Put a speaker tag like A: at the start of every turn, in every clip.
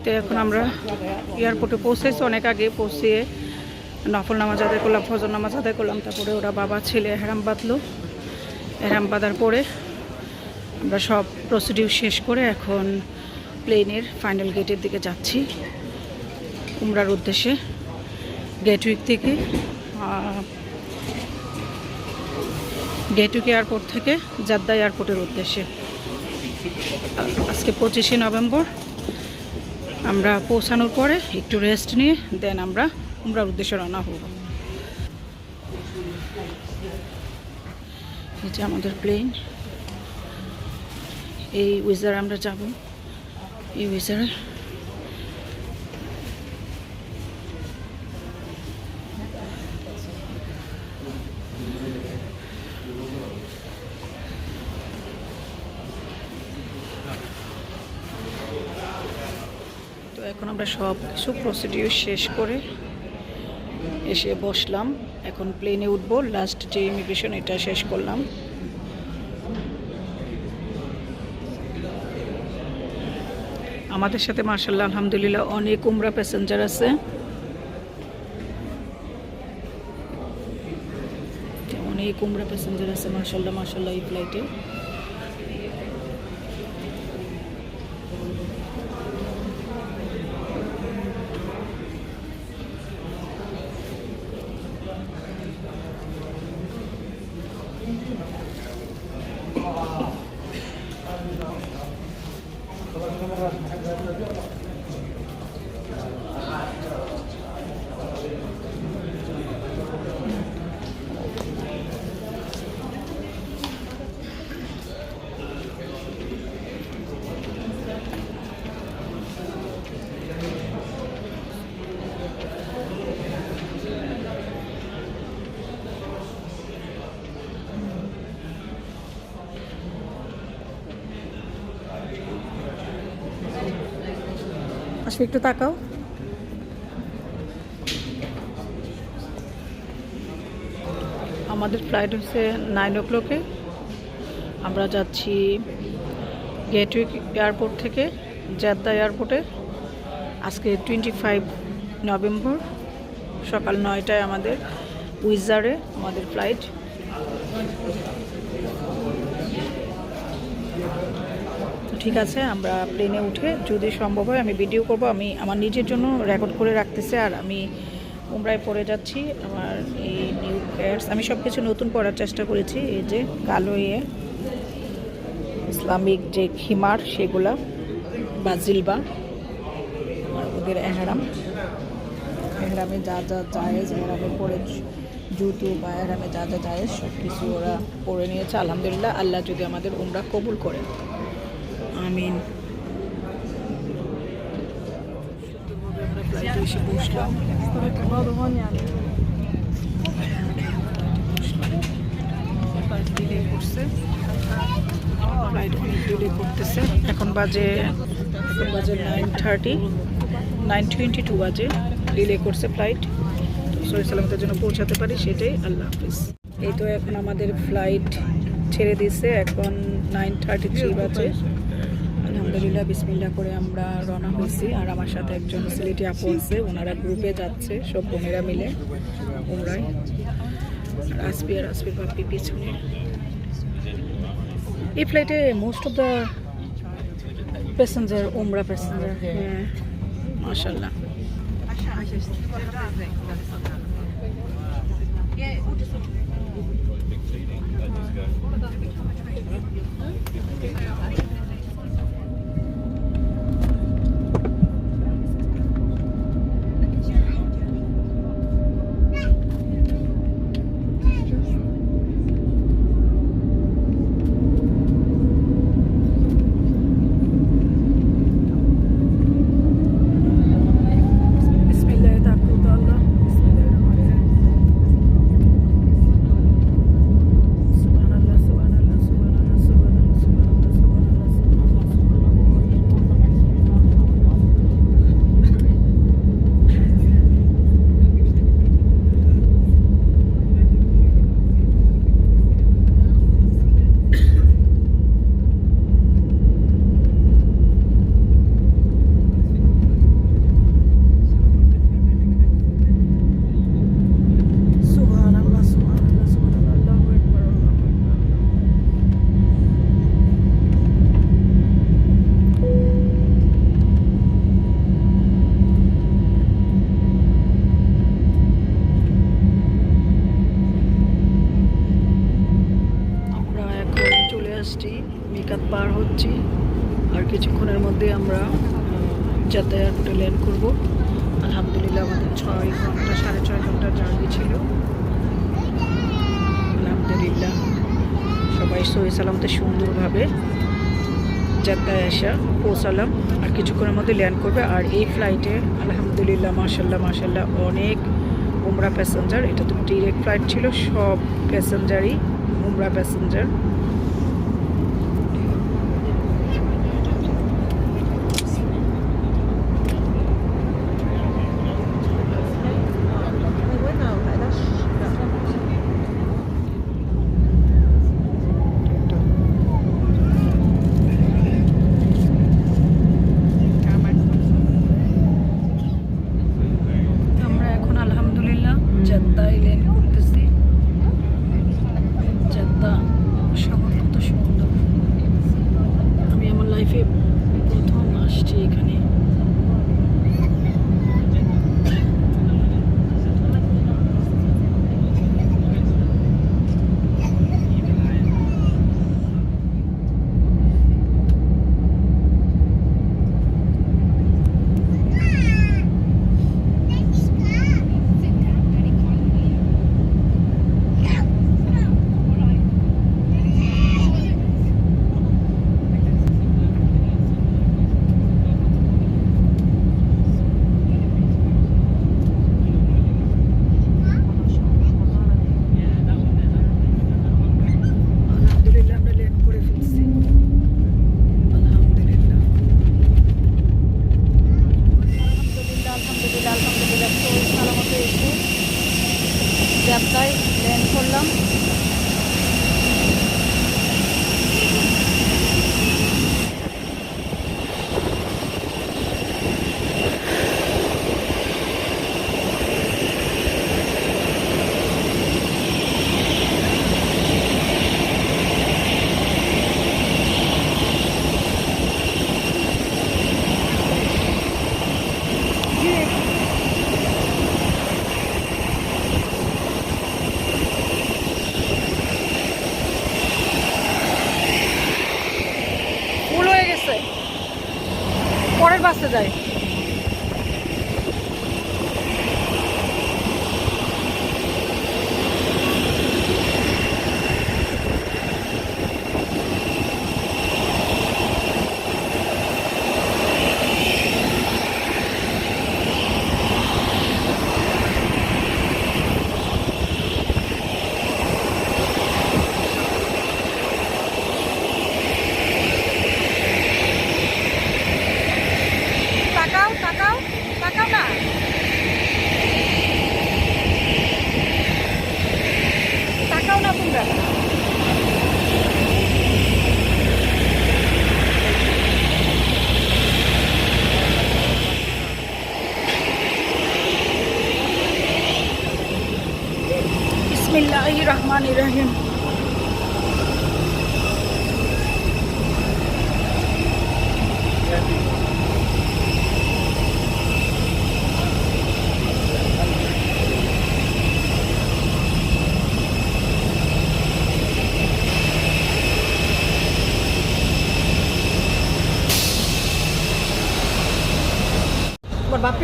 A: এতে এখন আমরা এয়ারপোর্টে পৌঁছেছি। অনেক আগে পৌঁছিয়ে নফল নামাজ আদায় করলাম, ফজর নামাজ আদায় করলাম। তারপরে ওরা বাবা, ছেলে হেরাম বাঁধলো। হেরাম বাঁধার পরে আমরা সব প্রসিডিউর শেষ করে এখন প্লেনের ফাইনাল গেটের দিকে যাচ্ছি। উমরার উদ্দেশ্যে গেটউইক থেকে গেটউইক এয়ারপোর্ট থেকে জাদ্দা এয়ারপোর্টের উদ্দেশ্যে। আজকে পঁচিশে নভেম্বর। আমরা পৌঁছানোর পরে একটু রেস্ট নিয়ে দেন আমরা উমরার উদ্দেশ্যে রওনা হব। এই যে আমাদের প্লেন এই উইজার আমরা যাব। এই উইজারে তো এখন আমরা সব কিছু প্রসিডিউর শেষ করে এসে বসলাম। এখন প্লেনে উঠবো লাস্ট যে ইমিগ্রেশন এটা শেষ করলাম। আমাদের সাথে মার্শাল্লাহ আলহামদুলিল্লাহ, অনেক উমরা প্যাসেঞ্জার আছে। অনেক উমরা প্যাসেঞ্জার আছে মার্শাল্লাহ মার্শাল্লাহ এই ফ্লাইটে আসলে একটু তাকাও। আমাদের ফ্লাইট হচ্ছে নাইন ও ক্লকে আমরা যাচ্ছি গেটওয়ে এয়ারপোর্ট থেকে জাদ্দা এয়ারপোর্টে আজকে টোয়েন্টি ফাইভ নভেম্বর, সকাল নয়টায় আমাদের উইজারে আমাদের ফ্লাইট ঠিক আছে, আমরা প্লেনে উঠে যদি সম্ভব হয় আমি ভিডিও করব, আমি আমার নিজের জন্য রেকর্ড করে রাখতেছি, আর আমি উমরায় পরে যাচ্ছি আমার এই নিউ প্যাডস আমি সব কিছু নতুন করার চেষ্টা করেছি, এই যে কালো ইয়ে ইসলামিক যে খিমার, সেগুলা বা জিলবা ওদের এহারাম। এহরামে যা যা জায়েজ এহরামে পরে জুতো বা এহরামে যা যা জায়েজ সব কিছু ওরা পরে নিয়েছে। আলহামদুলিল্লাহ, আল্লাহ যদি আমাদের উমরা কবুল করেন আমিন করতেছে এখন বাজে এখন বাজে nine thirty nine twenty two বাজে ডিলে করছে ফ্লাইট সরি সালামতের জন্য পৌঁছাতে পারি, সেটাই আল্লাহ হাফিজ। এই তো এখন আমাদের ফ্লাইট ছেড়ে দিছে, এখন নাইন থার্টি থ্রি বাজে। আলহামদুলিল্লাহ বিসমিল্লা করে আমরা রওনা হয়েছি। আর আমার সাথে একজন সিলেটি আপু আছে ওনারা গ্রুপে যাচ্ছে সব বোনেরা মিলে উমরায় আর আসবি আর আসবি বাপ্পি পিছনে। এই ফ্লাইটে মোস্ট অফ দ্য প্যাসেঞ্জার ওমরা প্যাসেঞ্জার হ্যাঁ তাকুত আমরা যাতে এয়ারপোর্টে ল্যান্ড করব। আলহামদুলিল্লাহ আমাদের ছয় ঘণ্টা, সাড়ে ছয় ঘণ্টার জার্নি ছিল। আলহামদুলিল্লাহ। সবাই সহি সালামতে সুন্দরভাবে যাত্রায় আসা, পৌঁছালাম। আর কিছুক্ষণের মধ্যে ল্যান্ড করবে। আর এই ফ্লাইটে আলহামদুলিল্লাহ মার্শাল্লাহ মার্শাল্লাহ অনেক উমরা প্যাসেঞ্জার এটা তো ডিরেক্ট ফ্লাইট ছিল, সব প্যাসেঞ্জারই উমরা প্যাসেঞ্জার আমরা এখন আলহামদুলিল্লাহ জেদ্দায় লেন করতেছি জেদ্দা শহর কত সুন্দর আমি আমার লাইফে প্রথম আসছি এখানে আলহামদুলিল্লাহ আমরা লেন করে ফেলছি আলহামদুলিল্লাহ আলহামদুলিল্লাহ আলহামদুলিল্লাহ আলহামদুলিল্লাহ তো সালামতে এসে যাত্রায় ল্যান্ড করলাম ফুল হয়ে গেছে পরের বাসে যায় তাকাও তাকাও তাকাও না তাকাও না তোমরা বিসমিল্লাহ রহমান রহিম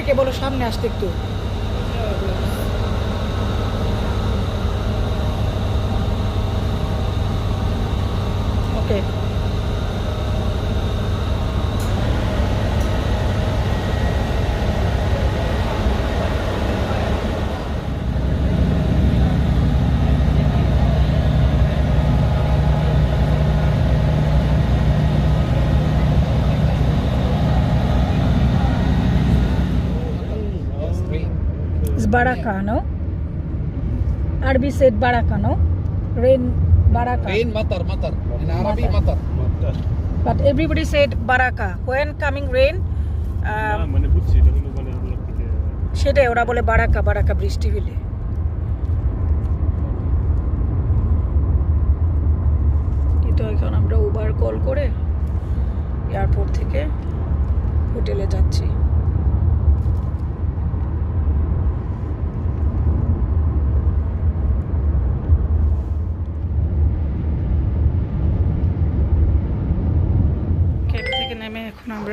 A: তোমার বলো সামনে আসতে একটু ওকে Arabi said Baraka, no? Rain, Baraka.
B: Rain matar matar. In Arabic matar.
A: But everybody said Baraka. When coming rain, um,
C: মানে বুঝছি এটা হলো মানে
A: সেটাই ওরা বলে বারাকা বারাকা বৃষ্টি হলে কিন্তু এখন আমরা উবার কল করে এয়ারপোর্ট থেকে হোটেলে যাচ্ছি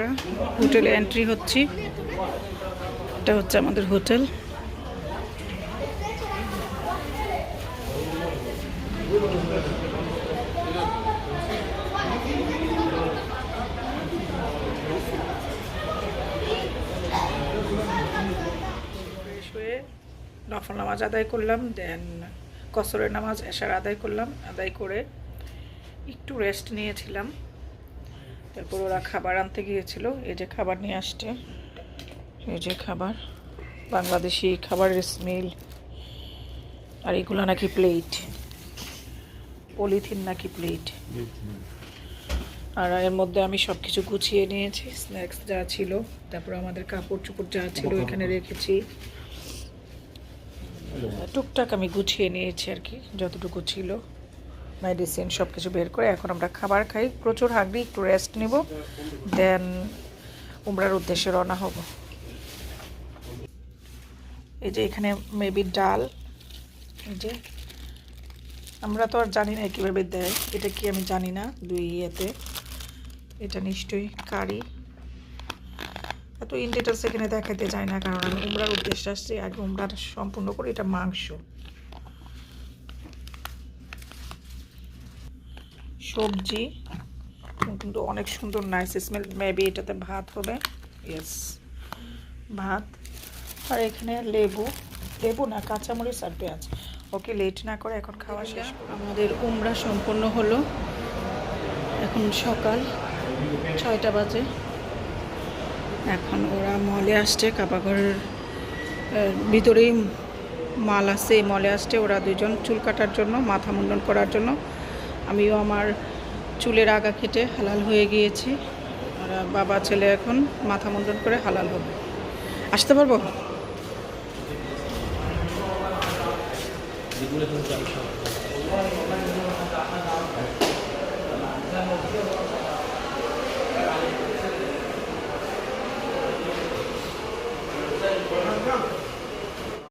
A: আমরা হোটেলে এন্ট্রি হচ্ছি। এটা হচ্ছে আমাদের হোটেল। নফল নামাজ আদায় করলাম দেন কসরের নামাজ এশার আদায় করলাম, আদায় করে একটু রেস্ট নিয়েছিলাম। তারপর ওরা খাবার আনতে গিয়েছিল। এই যে খাবার নিয়ে আসছে। এই যে খাবার। বাংলাদেশি খাবারের স্মেল আর এগুলো নাকি প্লেট পলিথিন নাকি প্লেট আর এর মধ্যে আমি সব কিছু গুছিয়ে নিয়েছি স্ন্যাক্স যা ছিল। তারপর আমাদের কাপড় চোপড় যা ছিল এখানে রেখেছি। টুকটাক আমি গুছিয়ে নিয়েছি আর কি, যতটুকু ছিল। মেডিসিন সব কিছু বের করে এখন আমরা খাবার খাই। প্রচুর হাগরি একটু রেস্ট নিব দেন উমরার উদ্দেশ্যে রওনা হব। এই যে এখানে মেবি ডাল, এই যে আমরা তো আর জানি না কীভাবে দেয়, এটা কি আমি জানি না দুই ইয়েতে। এটা নিশ্চয়ই কারি। এত ইন এখানে দেখাতে যায় না, কারণ আমি উমরার উদ্দেশ্যে আসছি, আগে উমরার সম্পূর্ণ করে, এটা মাংস। সবজি। কিন্তু অনেক সুন্দর নাইস স্মেল মেবি এটাতে ভাত হবে। ইয়েস ভাত। আর এখানে লেবু। লেবু না, কাঁচামরিচ আর পেঁয়াজ। ওকে লেট না করে এখন খাওয়া শেষ আমাদের উমরা সম্পূর্ণ হলো। এখন সকাল ছয়টা বাজে। এখন ওরা মলে আসছে কাপাঘরের ভিতরেই মাল আছে মলে আসছে। ওরা দুজন চুল কাটার জন্য, মাথা মুন্ডন করার জন্য। আমিও আমার চুলের আগা কেটে হালাল হয়ে গিয়েছি। বাবা, ছেলে এখন মাথা মুন্ডন করে হালাল হবে। আসতে পারব?